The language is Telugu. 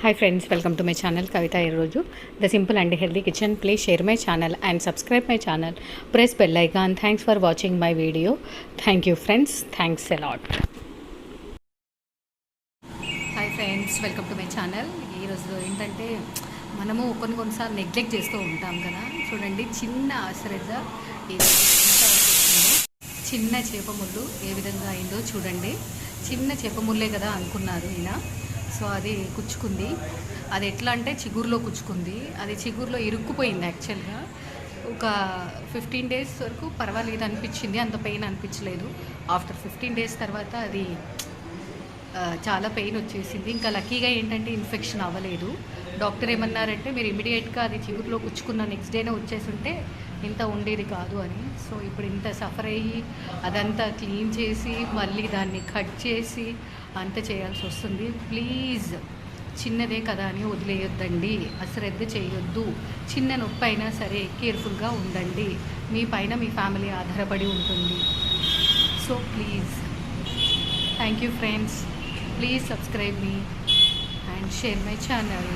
Hi friends welcome to my channel Kavitha ఈరోజు the simple and healthy kitchen please share my channel and subscribe my channel press bell icon thanks for watching my video thank you friends thanks a lot hi friends welcome to my channel ఈరోజు ఏంటంటే మనము కొన్ని కొన్నిసార్లు నెగ్లెక్ట్ చేస్తూ ఉంటాం కదా. చూడండి చిన్న ఆశ్రద్ధ చిన్న చేప ముళ్ళు ఏ విధంగా అయిందో చూడండి. చిన్న చేప ముళ్ళే కదా అనుకున్నారు ఈయన. సో అది కుచ్చుకుంది. అది ఎట్లా అంటే చిగురులో కుచ్చుకుంది. అది చిగురులో ఇరుక్కుపోయింది యాక్చువల్గా. ఒక ఫిఫ్టీన్ డేస్ వరకు పర్వాలేదు అనిపించింది. అంత పెయిన్ అనిపించలేదు. ఆఫ్టర్ ఫిఫ్టీన్ డేస్ తర్వాత అది చాలా పెయిన్ వచ్చేసింది. ఇంకా లక్కీగా ఏంటంటే ఇన్ఫెక్షన్ అవ్వలేదు. డాక్టర్ ఏమన్నారంటే మీరు ఇమీడియట్గా అది చిగురులో కుచ్చుకున్న నెక్స్ట్ డేనే వచ్చేసుంటే ఇంత ఉండేది కాదు అని. సో ఇప్పుడు ఇంత సఫర్ అయ్యి అదంతా క్లీన్ చేసి మళ్ళీ దాన్ని కట్ చేసి అంత చేయాల్సి వస్తుంది. ప్లీజ్ చిన్నదే కదా అని వదిలేయొద్దండి. అశ్రద్ధ చేయొద్దు. చిన్న నొప్పి అయినా సరే కేర్ఫుల్గా ఉండండి. మీ పైన మీ ఫ్యామిలీ ఆధారపడి ఉంటుంది. So please thank you friends please subscribe me and share my channel